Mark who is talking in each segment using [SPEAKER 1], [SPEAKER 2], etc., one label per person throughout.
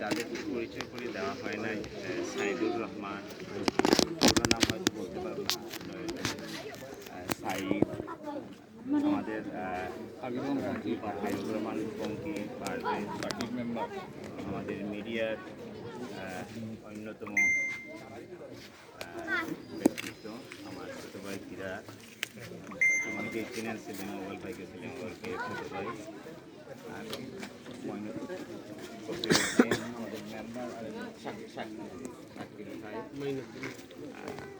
[SPEAKER 1] যাদের পরিচয় করে দেওয়া হয় নাই সাইদুর রহমান। পুরো নাম হয়তো বলতে পারব সাইদ, আমাদের হাবিবুর রহমান পঙ্কি আমাদের মিডিয়ার অন্যতম ব্যক্তিত্ব আমার ছোটো ভাই কিরা আমাকে চিনেন ছিলেন মোবাইল ভাইকে ছিলেন মোবাইলকে ছোটো ভাই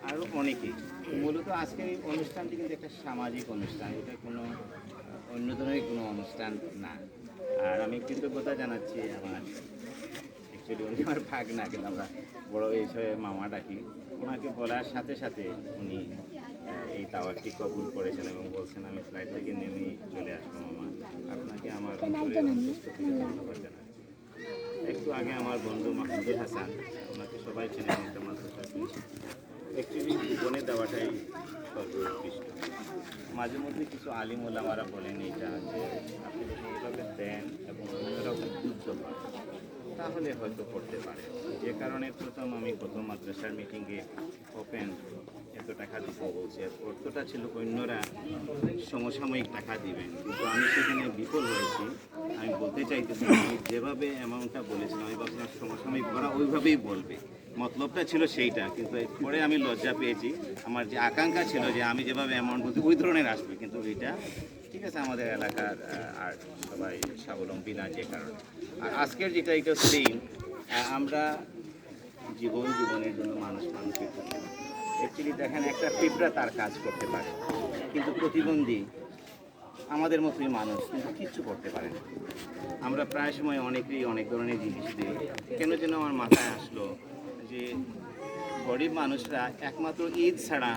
[SPEAKER 1] আরও অনেকেই মূলত আজকের এই অনুষ্ঠানটি কিন্তু একটা সামাজিক অনুষ্ঠান, এটা কোনো, অন্য ধরনের কোনো অনুষ্ঠান না। আর আমি কৃতজ্ঞতা জানাচ্ছি আমার অ্যাকচুয়ালি উনি আমার ভাগ না কিন্তু আমরা বড় হিসেবে মামা ডাকি। ওনাকে বলার সাথে সাথে উনি টাওয়ারটি কবুল করেছেন এবং বলছেন আমি ফ্লাইট থেকে নেমেই চলে আসব মামা আপনাকে আমার ধন্যবাদ জানাচ্ছি। একটু আগে আমার বন্ধু মাহমুদুল হাসান ওনাকে সবাই চেনে একটা মাদ্রাসা অ্যাকচুয়ালি জীবনে দেওয়াটাই সর্বোৎকৃষ্ট। মাঝে মধ্যে কিছু আলিম ওলামারা বলেন এটা যে আপনি যদি এইভাবে দেন এবং অন্যরা উদ্বুদ্ধ হয় তাহলে হয়তো করতে পারে যে কারণে প্রথম আমি প্রথম মাদ্রাসার মিটিংয়ে ওপেন এত টাকা দিতে বলছে, অর্থটা ছিল অন্যরা সমসাময়িক টাকা দিবেন। কিন্তু আমি সেখানে বিফল হয়েছি। আমি বলতে চাইতেছি, আমি যেভাবে অ্যামাউন্টটা বলেছিলাম, আমি ভাবছিলাম সমসাময়িক ওরা ওইভাবেই বলবে। মতলবটা ছিল সেইটা, কিন্তু পরে আমি লজ্জা পেয়েছি। আমার যে আকাঙ্ক্ষা ছিল যে আমি যেভাবে অ্যামাউন্ট বলছি, ওই ধরনের আসবে। কিন্তু ওইটা ঠিক আছে, আমাদের এলাকার আর সবাই স্বাবলম্বী না যে কারণে। আর আজকের যেটা, এটা সেম আমরা জীবন জীবনের জন্য মানুষ মানুষের জন্য অ্যাকচুয়ালি দেখেন একটা পিঁপড়া তার কাজ করতে পারে, কিন্তু প্রতিবন্ধী আমাদের মতোই মানুষ, কিন্তু কিচ্ছু করতে পারে না। আমরা প্রায় সময় অনেকেই অনেক ধরনের জিনিস দিই। কেন যেন আমার মাথায় আসলো যে গরিব মানুষরা একমাত্র ঈদ ছাড়া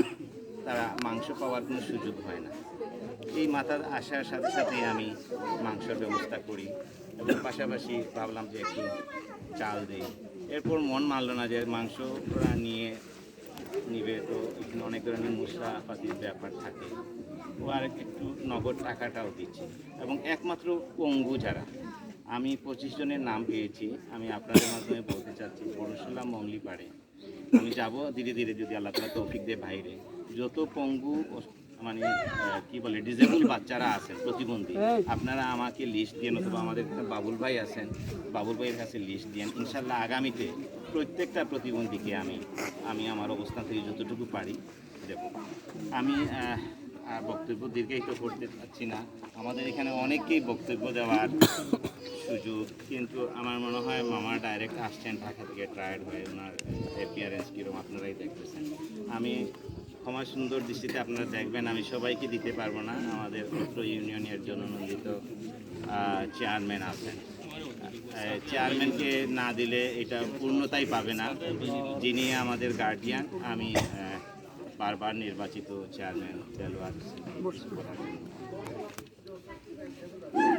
[SPEAKER 1] তারা মাংস পাওয়ার কোনো সুযোগ হয় না। এই মাথার আসার সাথে সাথে আমি মাংসের ব্যবস্থা করি এবং পাশাপাশি ভাবলাম যে একটু চাল দিই। এরপর মন মানল না যে মাংস নিয়ে নিবে, তো এখানে অনেক ধরনের মশলাপাতির ব্যাপার থাকে। ও আর একটু নগদ টাকাটাও দিচ্ছে। এবং একমাত্র পঙ্গু যারা, আমি পঁচিশ জনের নাম পেয়েছি। আমি আপনাদের মাধ্যমে বলতে চাচ্ছি পরশুরাম মমলি পাড়ে আমি যাব ধীরে ধীরে যদি আল্লাহ তৌফিক দেয় বাইরে। যত পঙ্গু মানে কি বলে ডিজেবল বাচ্চারা আছেন, প্রতিবন্ধী। আপনারা আমাকে লিস্ট দিয়ে অথবা আমাদের বাবুল ভাই আছেন, বাবুল ভাইয়ের কাছে লিস্ট দিয়েন। ইনশাল্লাহ আগামীতে প্রত্যেকটা প্রতিবন্ধীকে আমি আমি আমার অবস্থান থেকে যতটুকু পারি দেব। আমি বক্তব্য দীর্ঘায়িত করতে চাচ্ছি না। আমাদের এখানে অনেককেই বক্তব্য দেওয়ার সুযোগ, কিন্তু আমার মনে হয় মামা ডাইরেক্ট আসছেন, ঢাকা থেকে ট্রায়ার্ড হয়ে ওনার অ্যাপিয়ারেন্স কীরকম আপনারাই দেখতেছেন। আমি ক্ষমা সুন্দর দৃষ্টিতে আপনারা দেখবেন, আমি সবাইকে দিতে পারব না। আমাদের অত্র ইউনিয়নের জন্য নন্দিত চেয়ারম্যান আছেন। চেয়ারম্যানকে না দিলে এটা পূর্ণতাই পাবে না। যিনি আমাদের গার্ডিয়ান আমি বারবার নির্বাচিত চেয়ারম্যান দেলোয়ার